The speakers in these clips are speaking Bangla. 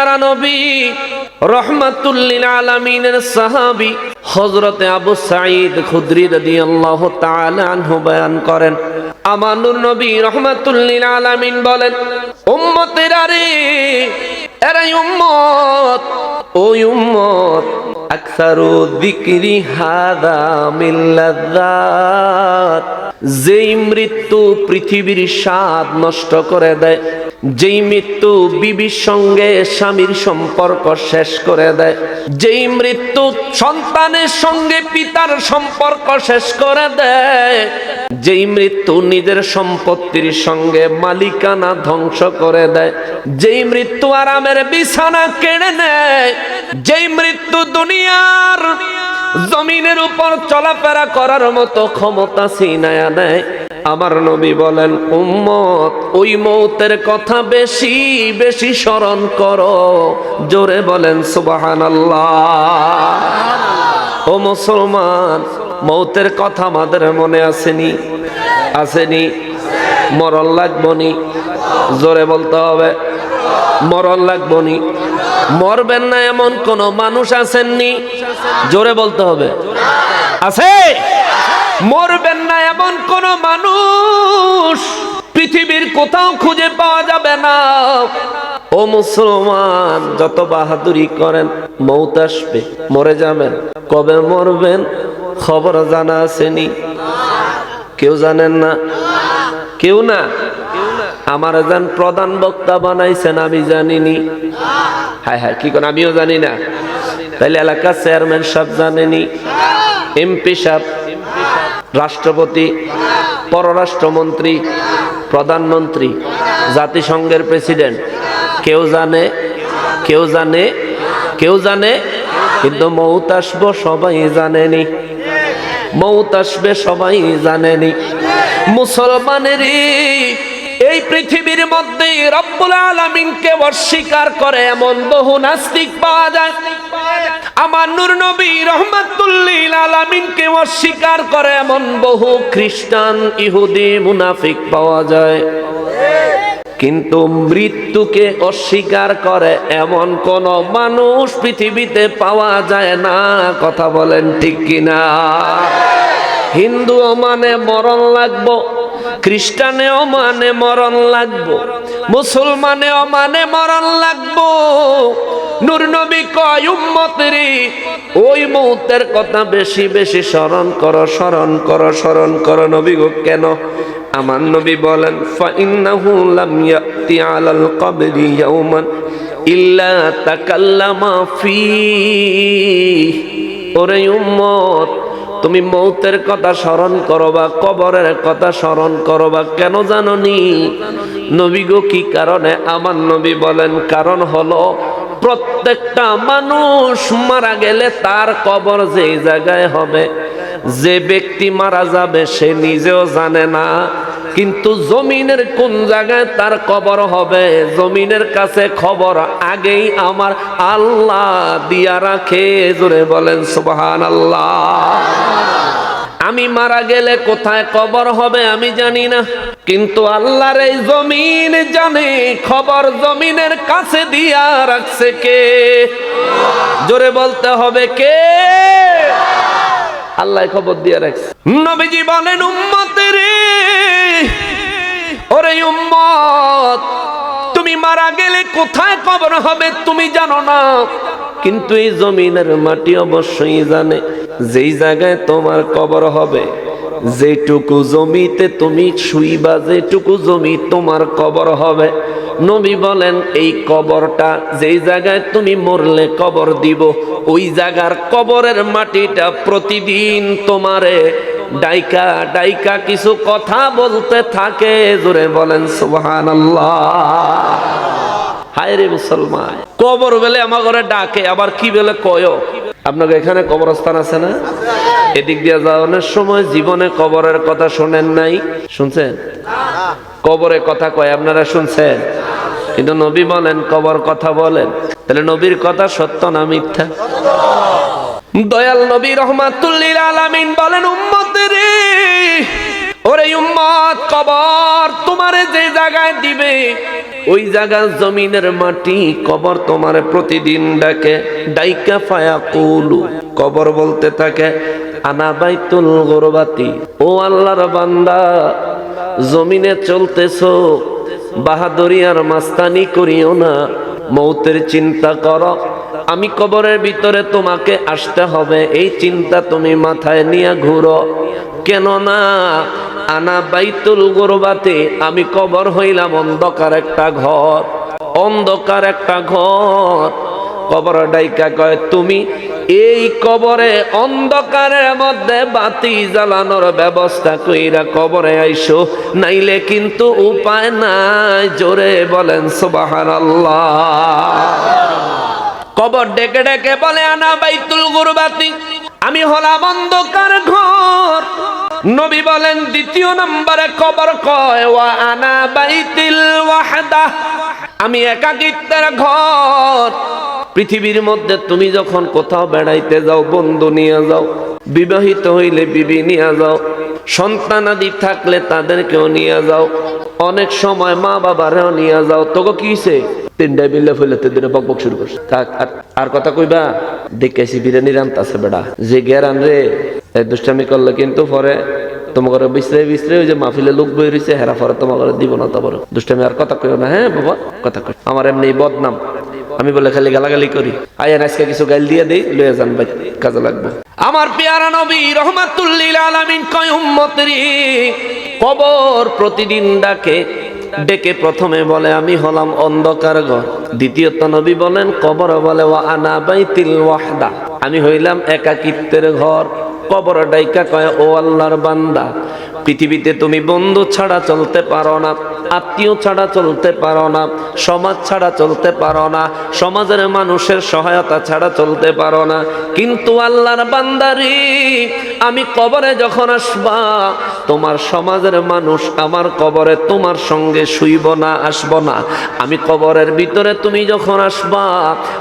পেয়ারা নবী রহমাতুল্লিল আলামিনের সাহাবী, হযরতে আবু সাঈদ খুদরি রাদিয়াল্লাহু তাআলা আনহু বয়ান করেন আমার নূর নবী রহমাতুল্লিল আলামিন বলেন, উম্মতেরা রে এরাই উম্মত, ওই উম্মত, আকসারু যিকরি হাদা মিল্লাযাত যেই মৃত্যু পৃথিবীর স্বাদ নষ্ট করে দেয়, যেই মৃত্যু বিবির সঙ্গে স্বামীর সম্পর্ক শেষ করে দেয়, যেই মৃত্যু সন্তানের সঙ্গে পিতার সম্পর্ক শেষ করে দেয়, যেই মৃত্যু নিজের সম্পত্তির সঙ্গে মালিকানা ধ্বংস করে দেয়, যেই মৃত্যু আরামের বিছানা কেড়ে নেয়, যেই মৃত্যু দুনিয়ার জমিনের উপর চলাফেরা করার মতো ক্ষমতা সিনায়া নেয়। আমার নবী বলেন, উম্মত, ওই মৌতের কথা বেশি বেশি স্মরণ করো। জোরে বলেন সুবাহান ও মুসলমান, মৌতের কথা আমাদের মনে আসেনি? আসেনি? মরণ লাগবনি জোরে বলতে হবে, মরণ লাগবনি মরবেন না এমন কোন মানুষ আছেননি? জোরে বলতে হবে। আছে? মরবেন না এমন কোন মানুষ পৃথিবীর কোথাও খুঁজে পাওয়া যাবে না। ও মুসলমান, যত বাহাদুরি করেন, মৌত আসবে, মরে যাবেন। কবে মরবেন? খবর জানা আসেনি। কেউ জানেন না? কেউ না? আমার যান প্রধান বক্তা বানাইছেন, আমি জানিনি। হ্যাঁ হ্যাঁ কি কোন, আমিও জানি না। তাইলে এলাকার চেয়ারম্যান সাহেব জানেনি। এমপি সাহেব, রাষ্ট্রপতি, পররাষ্ট্রমন্ত্রী, প্রধানমন্ত্রী, জাতিসংঘের প্রেসিডেন্ট। কেউ জানে কেউ জানে কেউ জানে, কিন্তু মৌত আসব সবাই জানেনি। মৌত আসবে সবাই জানেনি। মুসলমানের এই পৃথিবীর মধ্যে রব্বুল আলমিনকে অস্বীকার করে এমন বহু নাস্তিক পাওয়া যায়। আমার নূর নবী রহমাতুল্লিল আলামিনকে অস্বীকার করে এমন বহু খ্রিস্টান, ইহুদি, মুনাফিক পাওয়া যায়। কিন্তু মৃত্যুকে অস্বীকার করে এমন কোন মানুষ পৃথিবীতে পাওয়া যায় না, কথা বলেন ঠিক কিনা? হিন্দুও মানে মরণ লাগবো খ্রিস্টানেও মানে মরণ লাগবো, মুসলমানেও মানে মরণ লাগবো। নূর নবী কয় উম্মতেরি ওই মৌতের কথা বেশি বেশি স্মরণ করো স্মরণ করো স্মরণ করো। নবী গো, কেন? আমার নবী বলেন, ফাইন্নাহু লাম ইয়াতি আলাল কবরি ইয়াওমান ইল্লা তাকাল্লামা ফি ওরে উম্মত তুমি মৌতের কথা স্মরণ করো বা কবরের কথা স্মরণ করো বা কেন জাননি? নবী গো, কি কারণে? আমার নবী বলেন, কারণ হলো প্রত্যেকটা মানুষ মারা গেলে তার কবর যেই জায়গায় হবে। যে ব্যক্তি মারা যাবে সে নিজেও জানে না। কিন্তু জমিনের কোন জায়গায় তার কবর হবে? জমিনের কাছে খবর আগেই আমার আল্লাহ দিয়া রাখে। জোরে বলেন সুবহান আল্লাহ আমি মারা গেলে কোথায় কবর হবে আমি জানি না। কিন্তু আল্লাহর এই জমিন জানে, খবর জমিনের কাছে দিয়া রাখছে কে? জোরে বলতে হবে কে? আল্লাহ খবর দিয়া রাখছে। নবীজি বলেন, উম্মতের ওরে উম্মত, তুমি মারা গেলে কোথায় কবর হবে তুমি জানো না। কিন্তু এই জমিনের মাটি অবশ্যই জানে যেই জায়গায় তোমার কবর হবে। যেটুকু জমিতে তুমি শুইবা, যেটুকু জমি তোমার কবর হবে। নবী বলেন, এই কবরটা যেই জায়গায় তুমি মরলে কবর দিব, ওই জায়গার কবরের মাটিটা প্রতিদিন তোমারে ডাইকা ডাইকা কিছু কথা বলতে থাকে, জোরে বলেন সুবহান হায় রে মুসলমান, কবর বেলে আমার ঘরে ডাকে, আবার কি বেলে কয়? আপনাকে এখানে কবরস্থান আছে না? এদিক দিয়ে যাওয়ানোর সময় জীবনে কবরের কথা শোনেন নাই। শুনছেন? কবরে কথা কয়, আপনারা শুনছেন? কিন্তু নবী বলেন, কবর কথা বলেন। তাহলে নবীর কথা সত্য না মিথ্যা? দয়াল নবী রহমাতুল্লিল আলামিন বলেন, উম্মতের ওরে উম্মত, কবর তোমারে যে জায়গায় দিবে, ওই জায়গা জমিনের মাটি কবর তোমারে প্রতিদিন ডাকে, ডাইকা ফায়া কুলু। কবর বলতে থাকে, আনা বাইতুল গোরবাতি। ও আল্লাহর বান্দা, জমিনে চলতেছো, বাহাদুরি আর মাস্তানি করিও না, মৌতের চিন্তা করো। আমি কবরের ভিতরে তোমাকে আসতে হবে। এই চিন্তা তুমি মাথায় নিয়ে ঘুরো। কেননা আনা বাইতুল গোরবাতে আমি কবর হইলাম অন্ধকার একটা ঘর। অন্ধকার একটা ঘর। কবর ডাইকা কয়, তুমি এই কবরে অন্ধকারের মধ্যে বাতি জ্বালানোর ব্যবস্থা কইরা কবরে আইসো। নাইলে কিন্তু উপায় নাই। জোরে বলেন, সুবহানাল্লাহ। কবর ডেকে ডেকে বলে, আনা বাইতুল গুরবাতি। আমি হলাম অন্ধকার ঘর। নবী বলেন, দ্বিতীয় নম্বরে কবর কয়, ওয়া আনা বাইতিল ওয়াহদা। আমি একাকিত্বের ঘর। পৃথিবীর মধ্যে তুমি যখন কোথাও বেড়াইতে যাও, বন্ধু নিয়ে যাও, বিবাহিত হইলে বিবি নিয়ে যাও সন্তানাদি থাকলে তাদেরকেও নিয়ে যাও, অনেক সময় মা বাবারেও নিয়ে যাও তোকে কিছে তিনটায় মিলে ফেলে দিনে বক বক শুরু করছে। থাক, আর- আর কথা কইবা দেখেছি বিরিয়ানি রান্তাছে বেড়া। যে গেরান রে দুষ্টামি করলে কিন্তু পরে তোমাকে বিশ্রে বিশ্রে ওই যে মাহফিলে লোক বই রয়েছে হেরা পরে তোমাকে দিব না তারপরে দুষ্টামি আর কথা কইও না হ্যাঁ বাবা, কথা কই। আমার এমনি বদনাম। আমি বলে খালি গালাগালি করি। আয়ান আজকে কিছু গাইল দিয়ে দেই লয়ে যান ভাই, কাজে লাগবে। আমার পেয়ারা নবী রহমাতুল্লিল আলামিন কয় উম্মতরি কবর প্রতিদিন ডাকে ডেকে প্রথমে বলে, আমি হলাম অন্ধকার ঘর দ্বিতীয়ত নবী বলেন, কবর বলে ও আনা বাইতিল ওয়াহদা। আমি হইলাম একাকিত্বের ঘর। কবর ডাইকা কয়, ও আল্লাহর বান্দা। পৃথিবীতে তুমি বন্ধু ছাড়া চলতে পারো না, আত্মীয় ছাড়া চলতে পারো না, সমাজ ছাড়া চলতে পারো না, সমাজের মানুষের সহায়তা ছাড়া চলতে পারো না। কিন্তু আল্লাহর বান্দারি, আমি কবরে যখন আসবা, তোমার সমাজের মানুষ আমার কবরে তোমার সঙ্গে শুইব না, আসব না। আমি কবরের ভিতরে তুমি যখন আসবা,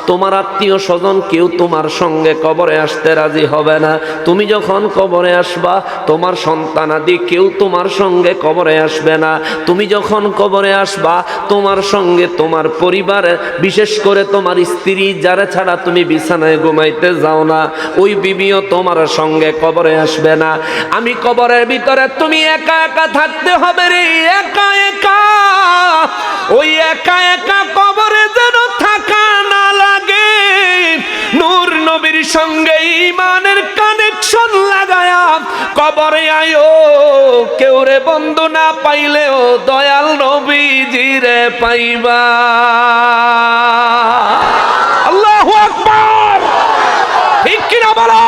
তোমার আত্মীয় স্বজন কেউ তোমার সঙ্গে কবরে আসতে রাজি হবে না। তুমি যখন কবরে আসবা, তোমার সন্তানাদি কেউ তোমার সঙ্গে কবরে আসবে না। তুমি যখন কবরে আসবা, তোমার সঙ্গে তোমার পরিবারের বিশেষ করে তোমার স্ত্রী, যারা ছাড়া তুমি বিছানায় ঘুমাইতে যাও না, ওই বিবিও তোমার সঙ্গে কবরে আসবে না। আমি কবরের ভিতরে তুমি একা একা থাকতে হবে রে, একা একা। ওই একা একা কবরে যেন থাকা না লাগে। নূর নবীর সঙ্গে ইমানের কানেকশন লাগায়া কবরে আয়ো, কেউ রে বন্ধু না পাইলেও দয়াল নবীজিরে পাইবা। আল্লাহু আকবার। ঠিক কিনা বলো?